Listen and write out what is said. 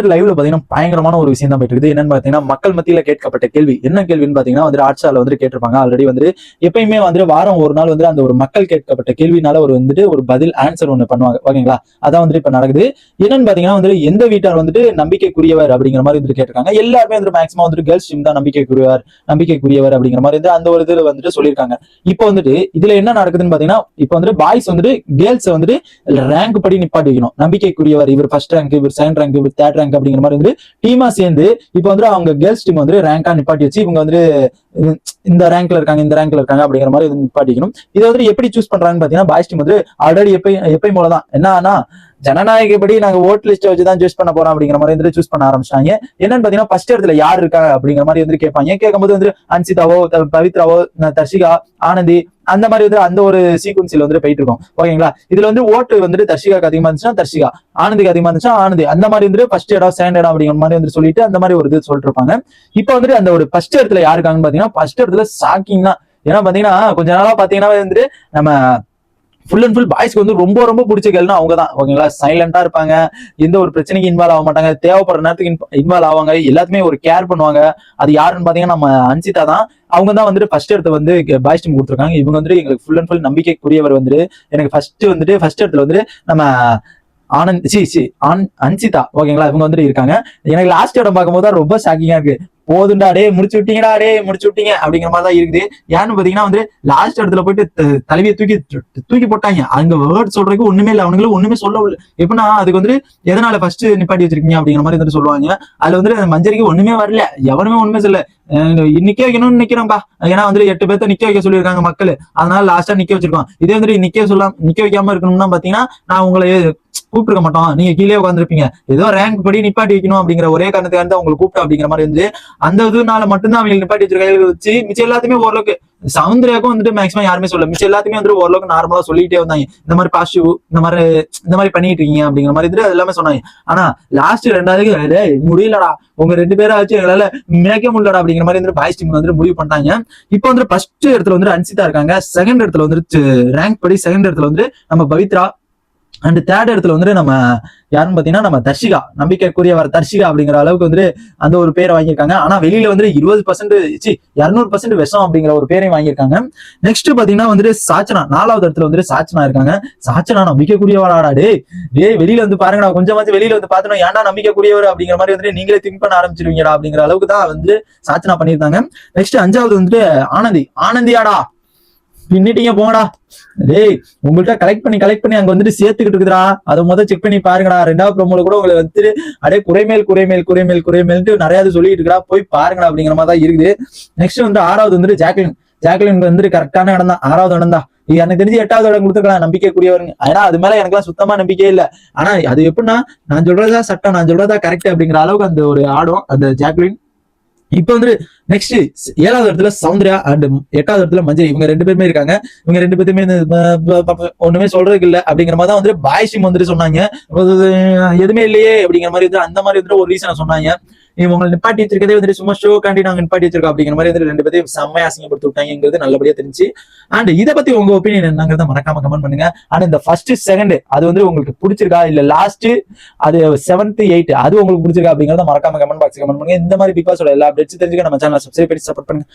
வந்துட்டு லைவ்ல பாத்தீங்கன்னா பயங்கரமான ஒரு விஷயம் தான் போயிட்டு இருக்குது என்னன்னு பாத்தீங்கன்னா மக்கள் மத்தியில கேட்கப்பட்ட கேள்வி. என்ன கேள்வின்னு பாத்தீங்கன்னா வந்து ஆட்சியால வந்து கேட்டிருப்பாங்க. ஆல்ரெடி வந்து எப்பயுமே வந்து வாரம் ஒரு நாள் வந்து அந்த ஒரு மக்கள் கேட்கப்பட்ட கேள்வினால ஒரு வந்துட்டு ஒரு பதில் ஆன்சர் ஒண்ணு பண்ணுவாங்க. ஓகேங்களா? அதான் வந்துட்டு இப்ப நடக்குது. என்னன்னு பாத்தீங்கன்னா வந்து எந்த வீட்டார் வந்துட்டு நம்பிக்கைக்குரியவர் அப்படிங்கிற மாதிரி வந்துட்டு கேட்டிருக்காங்க. எல்லாருமே வந்து மேக்ஸிமம் வந்துட்டு கேர்ள்ஸ் டீம் தான் நம்பிக்கைக்குரியவர் நம்பிக்கைக்குரியவர் அப்படிங்கிற மாதிரி வந்து அந்த ஒரு இதுல வந்துட்டு சொல்லியிருக்காங்க. இப்போ வந்துட்டு இதுல என்ன நடக்குதுன்னு பாத்தீங்கன்னா இப்போ வந்துட்டு பாய்ஸ் வந்துட்டு கேர்ள்ஸ் வந்துட்டு ரேங்க் படி நிப்பாட்டி வைக்கணும் நம்பிக்கைக்குரியவர் இவர் ஃபர்ஸ்ட் ரேங்க் இவர் செகண்ட் ரேங்க் இவர் தேர்ட் ரேங்க் அப்படிங்கிற மாதிரி வந்து டீமா சேர்ந்து இப்போ வந்து அவங்க கேர்ள்ஸ் டீம் வந்து ரேங்கா நிப்பாட்டி வச்சு இவங்க வந்து இந்த ரேங்க்ல இருக்காங்க இந்த ரேங்க்ல இருக்காங்க அப்படிங்கிற மாதிரி நிப்பாட்டிக்கணும். இதை வந்து எப்படி சூஸ் பண்றாங்கன்னு பாத்தீங்கன்னா பாய்ஸ் டீம் வந்து ஆல்ரெடி எப்பயும் எப்பயும் போலதான். என்னன்னா ஜனநாயகப்படி நாங்க ஓட் லிஸ்ட் வச்சு தான் சூஸ் பண்ண போறோம் அப்படிங்கிற மாதிரி வந்து சூஸ் பண்ண ஆரம்பிச்சாங்க என்னன்னு பாத்தீங்கன்னா ஃபர்ஸ்ட் இடத்துல யார் இருக்கா அப்படிங்கிற மாதிரி வந்து கேட்பாங்க. கேட்கும்போது வந்து அன்சிதாவோ பவித்ராவோ தர்ஷிகா ஆனந்தி அந்த மாதிரி வந்து அந்த ஒரு சீக்வன்ஸ்ல வந்துட்டு போயிட்டு இருக்கோம். ஓகேங்களா? இதுல வந்து ஓட்டு வந்துட்டு தர்ஷிகாக்கு அதிகமா இருந்துச்சுன்னா தர்ஷிகா ஆனந்திக்கு அதிகமா இருந்துச்சுன்னா ஆனந்தி. அந்த மாதிரி வந்துட்டு ஃபர்ஸ்ட் இடம் செகண்ட் இடம் அப்படிங்கிற மாதிரி வந்து சொல்லிட்டு அந்த மாதிரி ஒரு இது சொல்லிட்டு இருப்பாங்க இப்போ வந்துட்டு அந்த ஒரு ஃபர்ஸ்ட் இடத்துல யாருக்காங்கன்னு பாத்தீங்கன்னா ஃபர்ஸ்ட் இடத்துல ஷாக்கிங் தான். ஏன்னா பாத்தீங்கன்னா கொஞ்ச நாளா பாத்தீங்கன்னா வந்துட்டு நம்ம ஃபுல் அண்ட் ஃபுல் பாய்ஸ்க்கு வந்து ரொம்ப ரொம்ப பிடிச்ச கேள்னா அவங்க தான். ஓகேங்களா? சைலண்டா இருப்பாங்க. எந்த ஒரு பிரச்சனைக்கு இன்வால்வ் ஆக மாட்டாங்க. தேவைப்படுற நேரத்துக்கு இன்வால்வ் ஆவாங்க. எல்லாத்துமே ஒரு கேர் பண்ணுவாங்க. அது யாருன்னு பாத்தீங்கன்னா நம்ம அன்சிதா தான். அவங்க தான் வந்துட்டு ஃபர்ஸ்ட் இடத்த வந்து பாய்ஸ் டீம் கொடுத்துருக்காங்க. இவங்க வந்துட்டு எங்களுக்கு ஃபுல் அண்ட் ஃபுல் நம்பிக்கைக்குரியவர் வந்துட்டு எனக்கு ஃபர்ஸ்ட் வந்துட்டு ஃபர்ஸ்ட் இடத்துல வந்துட்டு நம்ம ஆனந்த் சி சி ஆன் அன்சிதா. ஓகேங்களா? இவங்க வந்துட்டு இருக்காங்க. எனக்கு லாஸ்ட் இடம் பார்க்கும்போது தான் ரொம்ப ஷாக்கிங்கா இருக்கு. போதுண்டா டே முடிச்சு விட்டீங்கடா டே முடிச்சு விட்டீங்க அப்படிங்கிற மாதிரி தான் இருக்குது. ஏன்னு பாத்தீங்கன்னா வந்து லாஸ்ட் இடத்துல போயிட்டு தலைவியை தூக்கி தூக்கி போட்டாங்க. அங்க வேர்ட் சொல்றதுக்கு ஒண்ணுமே இல்லை. அவனுங்களும் ஒண்ணுமே சொல்ல எப்படின்னா அதுக்கு வந்து எதனால ஃபர்ஸ்ட் நிப்பாட்டி வச்சிருக்கீங்க அப்படிங்கிற மாதிரி வந்துட்டு சொல்லுவாங்க. அதுல வந்து அந்த மஞ்சரிக்கு ஒண்ணுமே வரல. எவனுமே ஒண்ணுமே சொல்ல நிக்க வைக்கணும்னு நிக்கிறோம்பா. ஏன்னா வந்து எட்டு பேர்த்த நிக்க வைக்க சொல்லியிருக்காங்க மக்கள். அதனால லாஸ்டா நிக்க வச்சிருக்கோம். இதே வந்துட்டு நிக்க சொல்லாம நிக்க வைக்காம இருக்கணும்னா பாத்தீங்கன்னா நான் உங்களை கூப்பிட்டுருக்க மாட்டோம். நீங்க கீழே உட்காந்துருப்பீங்க ஏதோ ரேங்க் படி நிப்பாட்டி வைக்கணும் அப்படிங்கிற ஒரே காரணத்துக்காக தான் உங்களுக்கு கூப்பிட்டோம் அப்படிங்கிற மாதிரி இருந்து அந்த இதுனால மட்டும்தான் அவங்க நிப்பாட்டி வச்சிருக்காங்க வச்சு மிச்சம் எல்லாத்தையுமே ஓரளவுக்கு சவுந்தர்யாக்கும் வந்துட்டு மேக்ஸிமம் யாருமே சொல்ல மிச்சம் எல்லாத்தையுமே வந்துட்டு ஓரளவுக்கு நார்மலா சொல்லிட்டே வந்தாங்க. இந்த மாதிரி பாசிட்டிவ் இந்த மாதிரி இந்த மாதிரி பண்ணிட்டு இருக்கீங்க அப்படிங்கிற மாதிரி இது எல்லாமே சொன்னாங்க. ஆனா லாஸ்ட் ரெண்டாவது முடியலடா. உங்க ரெண்டு பேரும் ஆச்சு எங்களால மேய்க்க முடியலடா அப்படிங்கிற மாதிரி வந்துட்டு பாய்ஸ் டீம் வந்துட்டு முடிவு பண்ணாங்க இப்போ வந்துட்டு ஃபர்ஸ்ட் இடத்துல வந்து அன்சிதா இருக்காங்க. செகண்ட் இடத்துல வந்துட்டு ரேங்க் படி செகண்ட் இடத்துல வந்து நம்ம பவித்ரா அண்ட் தேர்ட் இடத்துல வந்து நம்ம யாருன்னு பாத்தீங்கன்னா நம்ம தர்ஷிகா நம்பிக்கைக்குரியவர் தர்ஷிகா அப்படிங்கிற அளவுக்கு வந்து அந்த ஒரு பேரை வாங்கியிருக்காங்க. ஆனா வெளியில வந்து இருபது பர்சன்ட் சி இரநூறு பர்சன்ட் விஷம் அப்படிங்கிற ஒரு பேரையும் வாங்கியிருக்காங்க. நெக்ஸ்ட் பாத்தீங்கன்னா வந்துட்டு சாச்சனா நாலாவது இடத்துல வந்து சாச்சனா இருக்காங்க. சாச்சனா நம்பிக்கைக்குரியவராடா டே டேய் வெளியில வந்து பாருங்கடா கொஞ்சமாச்சும் வெளியில வந்து பார்த்தோம் ஏன்டா நம்பிக்கைக்குரியவர் அப்படிங்கிற மாதிரி வந்து நீங்களே திங்க் பண்ண ஆரம்பிச்சிருவீங்கடா அப்படிங்கிற அளவுக்கு தான் வந்து சாச்சனா பண்ணியிருக்காங்க நெக்ஸ்ட் அஞ்சாவது வந்துட்டு ஆனந்தி ஆனந்தியாடா பின்னிட்டீங்க போங்கடா. டேய் உங்கள்கிட்ட கலெக்ட் பண்ணி கலெக்ட் பண்ணி அங்க வந்துட்டு சேர்த்துக்கிட்டு இருக்குதுடா. அதை முதல் செக் பண்ணி பாருங்கடா. ரெண்டாவது ப்ரோமோல கூட உங்களை வந்துட்டு அப்படியே குறைமேல் குறைமேல் குறைமேல் குறைமேல்ட்டு நிறைய சொல்லிட்டு இருக்கா போய் பாருங்கடா அப்படிங்கிற மாதிரி தான் இருக்குது. நெக்ஸ்ட் வந்து ஆறாவது வந்துட்டு ஜாக்லின். ஜாக்லின் வந்துட்டு கரெக்டான இடம் தான் ஆறாவது இடம் தான். எனக்கு தெரிஞ்சு எட்டாவது இடம் கொடுத்துருக்கலாம். நம்பிக்கைக்குரியவருங்க. ஏன்னா அது மேல எனக்குலாம் சுத்தமா நம்பிக்கையே இல்ல. ஆனா அது எப்படின்னா நான் சொல்றதா சட்டம் நான் சொல்றதா கரெக்ட் அப்படிங்கிற அளவுக்கு அந்த ஒரு ஆடும் அந்த ஜாக்லின் இப்போ வந்து நெக்ஸ்ட் ஏழாவது இடத்துல சௌந்தர்யா அண்ட் எட்டாவது இடத்துல மஞ்சள் இவங்க ரெண்டு பேருமே இருக்காங்க. இவங்க ரெண்டு பேருமே ஒண்ணுமே சொல்றதுக்கு இல்ல. அப்படிங்கிற மாதிரி தான் வந்துட்டு பாய்ஸ் வந்துட்டு சொன்னாங்க. எதுவுமே இல்லையே அப்படிங்கிற மாதிரி வந்து அந்த மாதிரி வந்துட்டு ஒரு ரீசனை சொன்னாங்க. இவங்க நிப்பாட்டி வச்சிருக்கதே வந்துட்டு சும்மா ஷோ காண்டி நாங்க நிப்பாட்டி வச்சிருக்கோம் அப்படிங்கிற மாதிரி வந்து ரெண்டு பேரையும் செம்மையா அசிங்கப்படுத்தி விட்டாங்கிறது நல்லபடியா தெரிஞ்சு. அண்ட் இதை பத்தி உங்க ஒப்பீனியன் என்னங்கிறத மறக்காம கமெண்ட் பண்ணுங்க. அண்ட் இந்த ஃபர்ஸ்ட் செகண்ட் அது வந்து உங்களுக்கு பிடிச்சிருக்கா? இல்ல லாஸ்ட் அது செவன்த் எயிட் அது உங்களுக்கு பிடிச்சிருக்கா அப்படிங்கிறத மறக்காம கமெண்ட் பாக்ஸ் கமெண்ட் பண்ணுங்க. இந்த மாதிரி பிக் பாஸோட எல்லா அப்டேட்ஸ் தெரிஞ்சுக்க நம்ம சேனல் சப்ஸ்கிரைப் பண்ணி சப்போர்ட் பண்ணுங்க.